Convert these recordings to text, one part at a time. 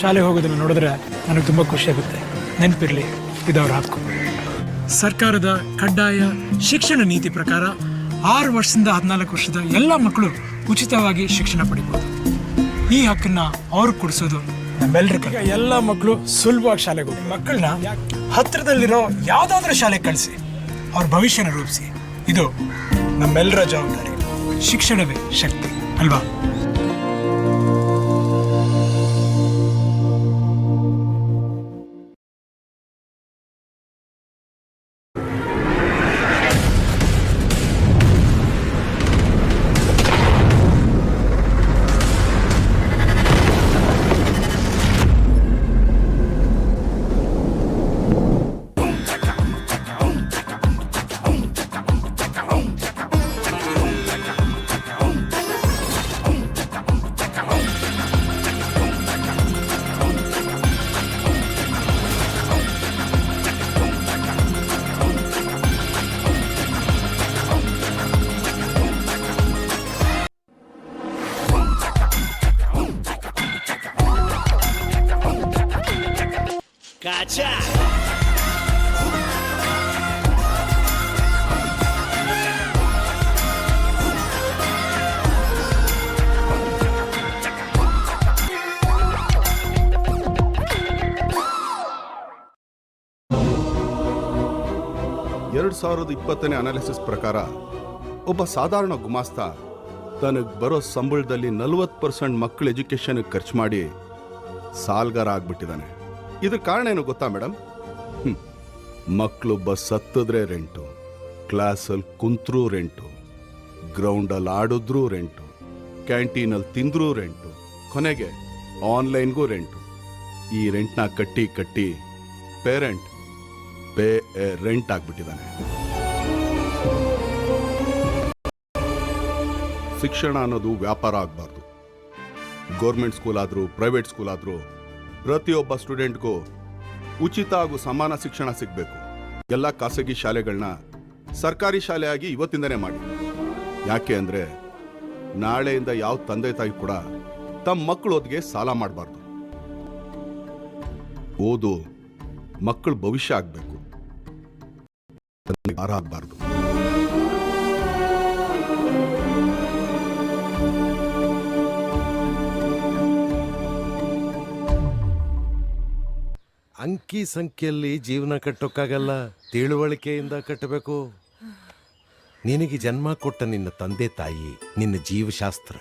ಶಾಲೆ ಹೋಗೋದನ್ನು ನೋಡಿದ್ರೆ ನನಗೆ ತುಂಬ ಖುಷಿ ಆಗುತ್ತೆ. ನೆನಪಿರಲಿ ಇದವ್ರ ಹಕ್ಕು. ಸರ್ಕಾರದ ಕಡ್ಡಾಯ ಶಿಕ್ಷಣ ನೀತಿ ಪ್ರಕಾರ ಆರು ವರ್ಷದಿಂದ ಹದಿನಾಲ್ಕು ವರ್ಷದ ಎಲ್ಲ ಮಕ್ಕಳು ಉಚಿತವಾಗಿ ಶಿಕ್ಷಣ ಪಡಿಬೋದು. ಈ ಹಕ್ಕನ್ನ ಅವ್ರು ಕೊಡಿಸೋದು ನಮ್ಮೆಲ್ಲರ ಈಗ ಎಲ್ಲ ಮಕ್ಕಳು ಸುಲಭವಾಗಿ ಶಾಲೆಗೆ ಹೋಗಿ ಮಕ್ಕಳನ್ನ ಹತ್ತಿರದಲ್ಲಿರೋ ಯಾವುದಾದ್ರೂ ಶಾಲೆಗೆ ಕಳಿಸಿ, ಅವ್ರ ಭವಿಷ್ಯನ ರೂಪಿಸಿ. ಇದು ನಮ್ಮೆಲ್ಲರ ಜವಾಬ್ದಾರಿ. ಶಿಕ್ಷಣವೇ ಶಕ್ತಿ, ಅಲ್ವಾ? Gotcha! ಎರಡು ಸಾವಿರದ ಇಪ್ಪತ್ತನೇ ಅನಾಲಿಸಿಸ್ ಪ್ರಕಾರ, ಒಬ್ಬ ಸಾಧಾರಣ ಗುಮಾಸ್ತ ತನಗೆ ಬರೋ ಸಂಬಳದಲ್ಲಿ ನಲವತ್ತು ಪರ್ಸೆಂಟ್ ಮಕ್ಕಳ ಎಜುಕೇಷನ್ಗೆ ಖರ್ಚು ಮಾಡಿ ಸಾಲ್ಗಾರ ಆಗ್ಬಿಟ್ಟಿದ್ದಾನೆ ಇದ್ರ ಕಾರಣ ಏನು ಗೊತ್ತಾ ಮೇಡಮ್ ಮಕ್ಕಳು ಬಸ್ ಹತ್ತಿದ್ರೆ ರೆಂಟು ಕ್ಲಾಸಲ್ಲಿ ಕುಂತ್ರೂ ರೆಂಟು ಗ್ರೌಂಡಲ್ಲಿ ಆಡಿದ್ರೂ ರೆಂಟು ಕ್ಯಾಂಟೀನಲ್ಲಿ ತಿಂದ್ರೂ ರೆಂಟು, ಕೊನೆಗೆ ಆನ್ಲೈನ್ಗೂ ರೆಂಟು. ಈ ರೆಂಟ್ನ ಕಟ್ಟಿ ಕಟ್ಟಿ ಪೇರೆಂಟ್ ಪೇ ರೆಂಟ್ ಆಗ್ಬಿಟ್ಟಿದ್ದಾನೆ. ಶಿಕ್ಷಣ ಅನ್ನೋದು ವ್ಯಾಪಾರ ಆಗಬಾರ್ದು. ಗೌರ್ಮೆಂಟ್ ಸ್ಕೂಲ್ ಆದರೂ, ಪ್ರೈವೇಟ್ ಸ್ಕೂಲ್ ಆದರೂ ಪ್ರತಿಯೊಬ್ಬ ಸ್ಟೂಡೆಂಟ್ಗೂ ಉಚಿತ ಹಾಗೂ ಸಮಾನ ಶಿಕ್ಷಣ ಸಿಗಬೇಕು. ಎಲ್ಲ ಖಾಸಗಿ ಶಾಲೆಗಳನ್ನ ಸರ್ಕಾರಿ ಶಾಲೆಯಾಗಿ ಇವತ್ತಿಂದನೇ ಮಾಡಿ. ಯಾಕೆ ಅಂದರೆ ನಾಳೆಯಿಂದ ಯಾವ ತಂದೆ ತಾಯಿ ಕೂಡ ತಮ್ಮ ಮಕ್ಕಳು ಓದಿಗೆ ಸಾಲ ಮಾಡಬಾರ್ದು. ಓದು ಮಕ್ಕಳು ಭವಿಷ್ಯ ಆಗಬೇಕು. ಭಾರ ಆಗಬಾರ್ದು. ಅಂಕಿ ಸಂಖ್ಯೆಯಲ್ಲಿ ಜೀವನ ಕಟ್ಟೋಕ್ಕಾಗಲ್ಲ, ತಿಳುವಳಿಕೆಯಿಂದ ಕಟ್ಟಬೇಕು. ನಿನಗೆ ಜನ್ಮ ಕೊಟ್ಟ ನಿನ್ನ ತಂದೆ ತಾಯಿ, ನಿನ್ನ ಜೀವಶಾಸ್ತ್ರ.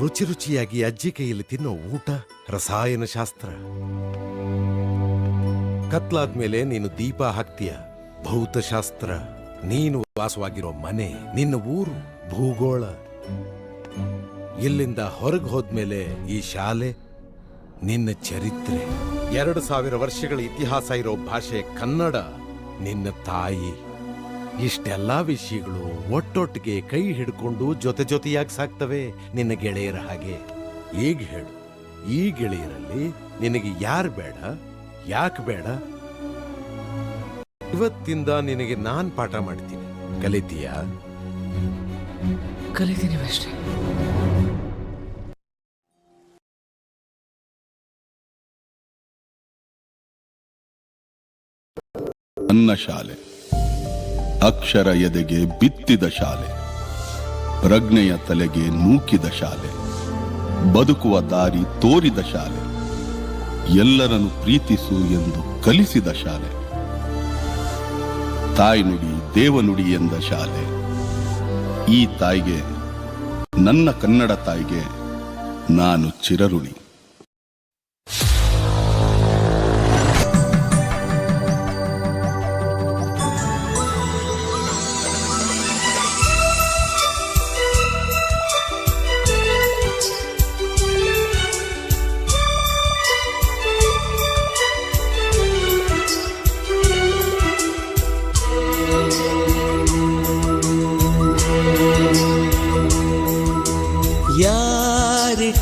ರುಚಿ ರುಚಿಯಾಗಿ ಅಜ್ಜಿ ಕೈಯಲ್ಲಿ ತಿನ್ನೋ ಊಟ, ರಸಾಯನ ಶಾಸ್ತ್ರ. ಕತ್ಲಾದ್ಮೇಲೆ ನೀನು ದೀಪ ಹಾಕ್ತೀಯ ಭೌತಶಾಸ್ತ್ರ. ನೀನು ವಾಸವಾಗಿರೋ ಮನೆ, ನಿನ್ನ ಊರು ಭೂಗೋಳ. ಇಲ್ಲಿಂದ ಹೊರಗೆ ಹೋದ್ಮೇಲೆ ಈ ಶಾಲೆ ನಿನ್ನ ಚರಿತ್ರೆ. ಎರಡು ಸಾವಿರ ವರ್ಷಗಳ ಇತಿಹಾಸ ಇರೋ ಭಾಷೆ ಕನ್ನಡ. ನಿನ್ನ ತಾಯಿ. ಇಷ್ಟೆಲ್ಲಾ ವಿಷಯಗಳು ಒಟ್ಟೊಟ್ಟಿಗೆ ಕೈ ಹಿಡ್ಕೊಂಡು ಜೊತೆ ಜೊತೆಯಾಗಿ ಸಾಕ್ತವೆ. ನಿನ್ನ ಗೆಳೆಯರ ಹಾಗೆ. ಈಗ ಹೇಳು. ಈ ಗೆಳೆಯರಲ್ಲಿ ನಿನಗೆ ಯಾರು ಬೇಡ? ಯಾಕೆ ಬೇಡ? ಇವತ್ತಿಂದ ನಿನಗೆ ನಾನ್ ಪಾಠ ಮಾಡ್ತೀನಿ. ಕಲಿತೀಯಾ? ಕಲಿತೀನಿ ಅಷ್ಟೇ ನನ್ನ ಶಾಲೆ. ಅಕ್ಷರ ಎದೆಗೆ ಬಿತ್ತಿದ ಶಾಲೆ. ಪ್ರಜ್ಞೆಯ ತಲೆಗೆ ನೂಕಿದ ಶಾಲೆ. ಬದುಕುವ ದಾರಿ ತೋರಿದ ಶಾಲೆ. ಎಲ್ಲರನ್ನು ಪ್ರೀತಿಸು ಎಂದು ಕಲಿಸಿದ ಶಾಲೆ. ತಾಯ್ನುಡಿ ದೇವನುಡಿ ಎಂದ ಶಾಲೆ. ಈ ತಾಯಿಗೆ, ನನ್ನ ಕನ್ನಡ ತಾಯಿಗೆ ನಾನು ಚಿರಋಣಿ.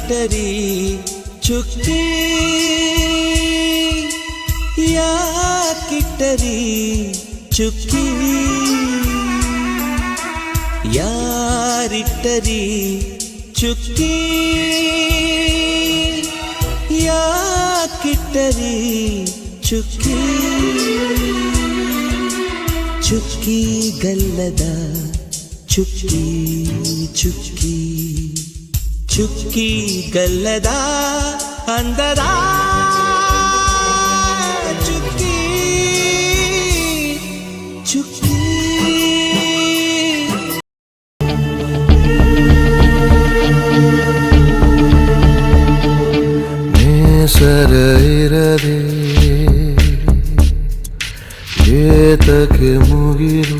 ఫ్యాక్టరీ చుక్కి యా కిట్టరీ చుక్కి యారిట్టరీ చుక్కి యా కిట్టరీ చుక్కి చుక్కి గల్లదా చుక్కి చుక్కి ಚುಕ್ಕಿ ಗಲ್ಲದ ಅಂದದ ಚುಕ್ಕಿ ಚುಕ್ಕಿ ನೇಸರ ಇರದೆ ಏತಕ್ಕೆ ಮುಗಿರು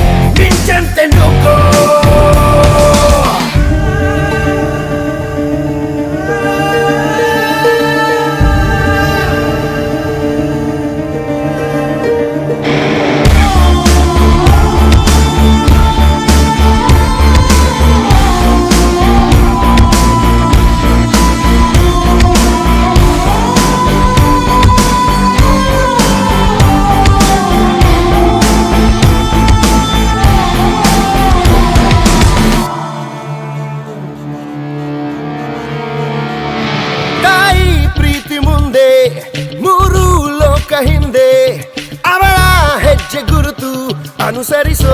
ಅನುಸರಿಸೋ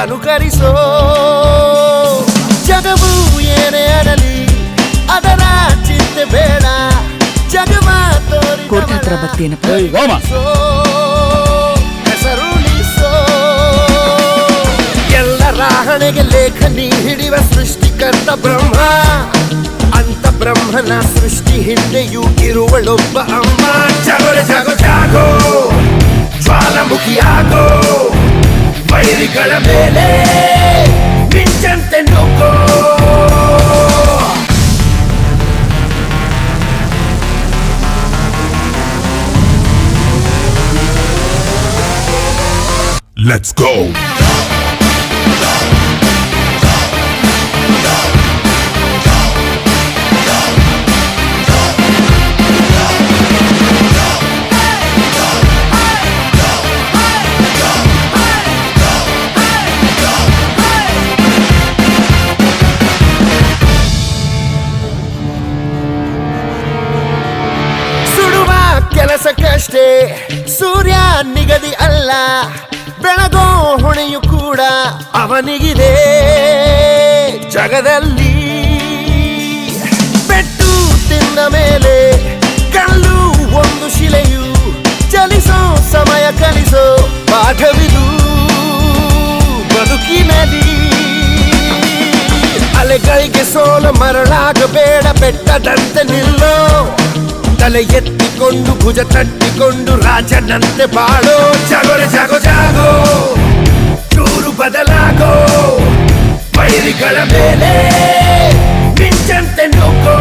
ಅನುಕರಿಸೋ. ಜಗವು ಏನೇ ಅರಲಿ ಅದರ ಚಿಂತೆ ಬೇಡ. ಜಗವ ಕೋರ್ಟ್ ಹತ್ರ ಬರ್ತೀನಪ್ಪ. ಹೆಸರುಳಿಸೋ ಎಲ್ಲರ ಹಣೆಗೆ ಲೇಖನಿ ಹಿಡಿಯುವ ಸೃಷ್ಟಿಕರ್ತ ಬ್ರಹ್ಮ. ಅಂತ ಬ್ರಹ್ಮನ ಸೃಷ್ಟಿ ಹಿಂದೆಯೂ ಇರುವಳೊಬ್ಬ ಅಮ್ಮ. ಜಗೋ ಜಗೋ ಜಾಗೋ. ಜ್ವಾಲಾಮುಖಿಯಾಗೋ ವೈರಿಗಳ ಮೇಲೆ ಮಿಂಚಂತೆ ನುಗ್ಗೋ Let's go! ಸೂರ್ಯ ನಿಗದಿ ಅಲ್ಲ, ಬೆಳಗೋ ಹೊಣೆಯು ಕೂಡ ಅವನಿಗಿದೆ. ಜಗದಲ್ಲಿ ಪೆಟ್ಟು ತಿಂದ ಮೇಲೆ ಕಲ್ಲು ಒಂದು ಶಿಲೆಯು ಚಲಿಸೋ ಸಮಯ ಕಲಿಸೋ ಪಾಠವಿದು. ಬದುಕಿನಲ್ಲಿ ಅಲೆಗಳಿಗೆ ಸೋಲು ಮರಳಾಗಬೇಡ, ಬೆಟ್ಟದಂತೆ ನಿಲ್ಲೋ ತಲೆ ಎತ್ತಿಕೊಂಡು ಭುಜ ತಟ್ಟಿಕೊಂಡು ರಾಜನಂತೆ ಬಾಳೋ ಜಾಗೋರೆ ಜಾಗೋ ಜಾಗೋ ಚೂರು ಬದಲಾಗೋ ವೈರಿಗಳ ಮೇಲೆ ಮಿಂಚಂತೆ ನುಗ್ಗೋ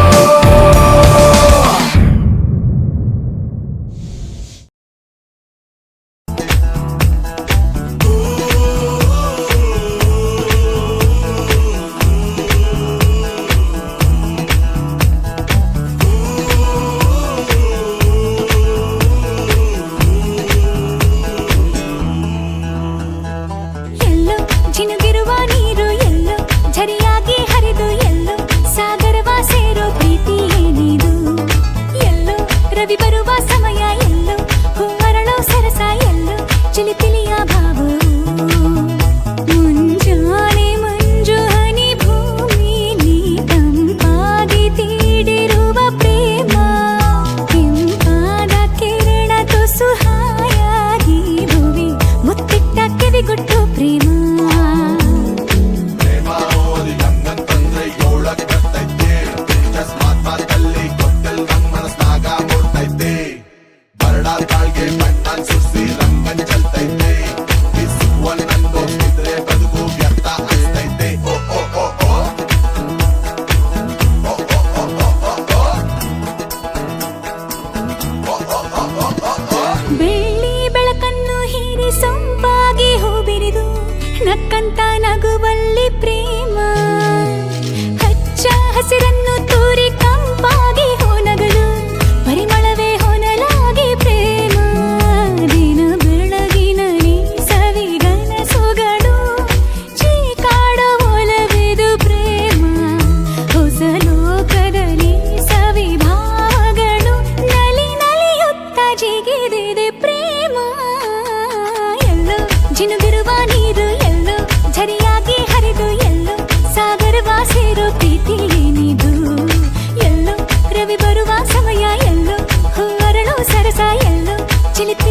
ಎಲ್ಲೋ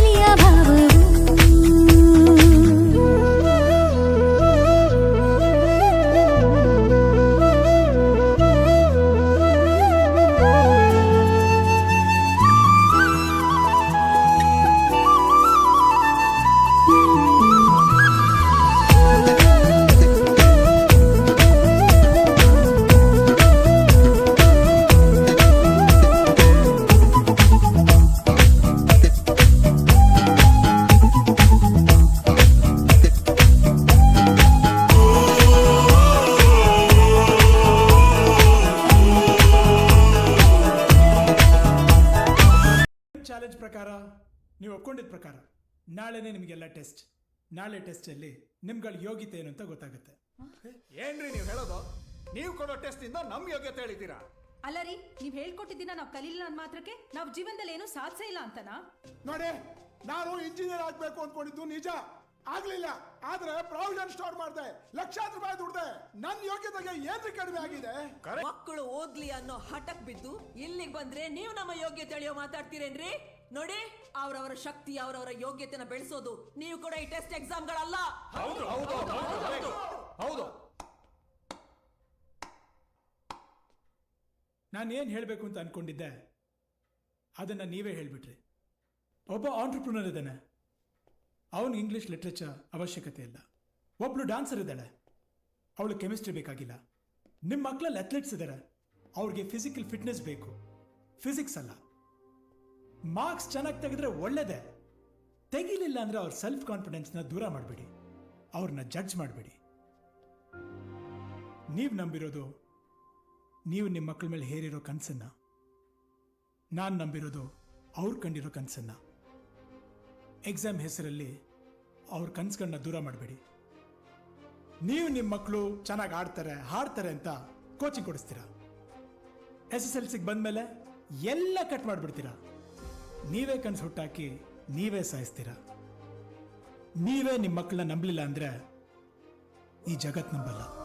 ಪ್ರಕಾರ ನೀವು ಒಪ್ಕೊಂಡಿದ್ದ ಪ್ರಕಾರ ನಾಳೆನೇ ನಿಮಗೆಲ್ಲ ಟೆಸ್ಟ್ ನಾಳೆ ಟೆಸ್ಟಲ್ಲಿ ನಿಮ್ಗಳ ಯೋಗ್ಯತೆ ಏನು ಅಂತ ಗೊತ್ತಾಗುತ್ತೆ. ಏನ್ರಿ ನೀವು ಹೇಳೋದು? ನೀವು ಕೊಡೋ ಟೆಸ್ಟ್ ಇಂದ ನಮ್ ಯೋಗ್ಯತೆ ಹೇಳಿದ್ದೀರಾ? ಅಲ್ಲ ರೀ ನೀವ್ ಹೇಳ್ಕೊಟ್ಟಿದ್ದೀನ ನಾವ್ ಕಲೀಲಿಲ್ಲ ಅಂದ್ ಮಾತ್ರಕ್ಕೆ ನಾವ್ ಜೀವನದಲ್ಲಿ ಏನು ಸಾಧ್ಯ ಇಲ್ಲ ಅಂತನಾ? ನೋಡಿ ನಾನು ಇಂಜಿನಿಯರ್ ಆಗ್ಬೇಕು ಅನ್ಕೊಂಡಿದ್ದು ನಿಜ. ಆಗ್ಲಿಲ್ಲ. ಆದ್ರೆ ಪ್ರಾವಿಷನ್ ಸ್ಟೋರ್ ಮಾಡಿದೆ. ಲಕ್ಷಾಂತರ ರೂಪಾಯಿ ದುಡ್ದೆ. ನನ್ನ ಯೋಗ್ಯತೆಗೆ ಏನ್ರಿ ಕಡಿಮೆ ಆಗಿದೆ? ಮಕ್ಕಳು ಓದ್ಲಿ ಅನ್ನೋ ಹಠಕ್ ಬಿದ್ದು ಇಲ್ಲಿಗೆ ಬಂದ್ರೆ ನೀವು ನಮ್ಮ ಯೋಗ್ಯತೆ ಅಳಿಯೋ ಮಾತಾಡ್ತೀರೇನ್ರಿ? ನೋಡಿ ಅವರವರ ಶಕ್ತಿ ಅವರವರ ಯೋಗ್ಯತೆನ ಬೆಳೆಸೋದು. ನೀವು ಕೂಡ ಈ ಟೆಸ್ಟ್ ಎಕ್ಸಾಮ್ಗಳಲ್ಲ ಹೌದು ನಾನು ಏನು ಹೇಳಬೇಕು ಅಂತ ಅನ್ಕೊಂಡಿದ್ದೆ? ಅದನ್ನು ನೀವೇ ಹೇಳಿಬಿಟ್ರಿ. ಒಬ್ಬ ಆಂಟ್ರಪ್ರೂನರ್ ಇದ್ದಾನೆ. ಅವನು ಇಂಗ್ಲೀಷ್ ಲಿಟ್ರೇಚರ್ ಅವಶ್ಯಕತೆ ಇಲ್ಲ. ಒಬ್ಬಳು ಡಾನ್ಸರ್ ಇದ್ದಾಳೆ. ಅವಳು ಕೆಮಿಸ್ಟ್ರಿ ಬೇಕಾಗಿಲ್ಲ. ನಿಮ್ಮ ಮಕ್ಕಳಲ್ಲಿ ಅಥ್ಲೆಟ್ಸ್ ಇದ್ದಾರೆ ಅವ್ರಿಗೆ ಫಿಸಿಕಲ್ ಫಿಟ್ನೆಸ್ ಬೇಕು. ಫಿಸಿಕ್ಸ್ ಅಲ್ಲ. ಮಾರ್ಕ್ಸ್ ಚೆನ್ನಾಗಿ ತೆಗೆದ್ರೆ ಒಳ್ಳೇದೇ? ತೆಗಿಲಿಲ್ಲ ಅಂದ್ರೆ ಅವ್ರ ಸೆಲ್ಫ್ ಕಾನ್ಫಿಡೆನ್ಸ್ನ ದೂರ ಮಾಡಬೇಡಿ. ಅವ್ರನ್ನ ಜಡ್ಜ್ ಮಾಡಬೇಡಿ. ನೀವು ನಂಬಿರೋದು, ನೀವು ನಿಮ್ಮ ಮಕ್ಕಳ ಮೇಲೆ ಹೇರಿರೋ ಕನಸನ್ನ, ನಾನು ನಂಬಿರೋದು ಅವ್ರು ಕಂಡಿರೋ ಕನಸನ್ನ. ಎಕ್ಸಾಮ್ ಹೆಸರಲ್ಲಿ ಅವ್ರ ಕನಸುಗಳನ್ನ ದೂರ ಮಾಡಬೇಡಿ. ನೀವು ನಿಮ್ಮ ಮಕ್ಕಳು ಚೆನ್ನಾಗಿ ಆಡ್ತಾರೆ, ಹಾಡ್ತಾರೆ ಅಂತ ಕೋಚಿಂಗ್ ಕೊಡಿಸ್ತೀರಾ? ಎಸ್ ಎಸ್ ಎಲ್ ಸಿಗೆ ಬಂದಮೇಲೆ ಎಲ್ಲ ಕಟ್ ಮಾಡಿಬಿಡ್ತೀರಾ? ನೀವೇ ಕನಸು ಹುಟ್ಟಾಕಿ ನೀವೇ ಸಾಯಿಸ್ತೀರ? ನೀವೇ ನಿಮ್ಮ ಮಕ್ಕಳನ್ನ ನಂಬಲಿಲ್ಲ ಅಂದರೆ ಈ ಜಗತ್ ನಂಬಲ್ಲ.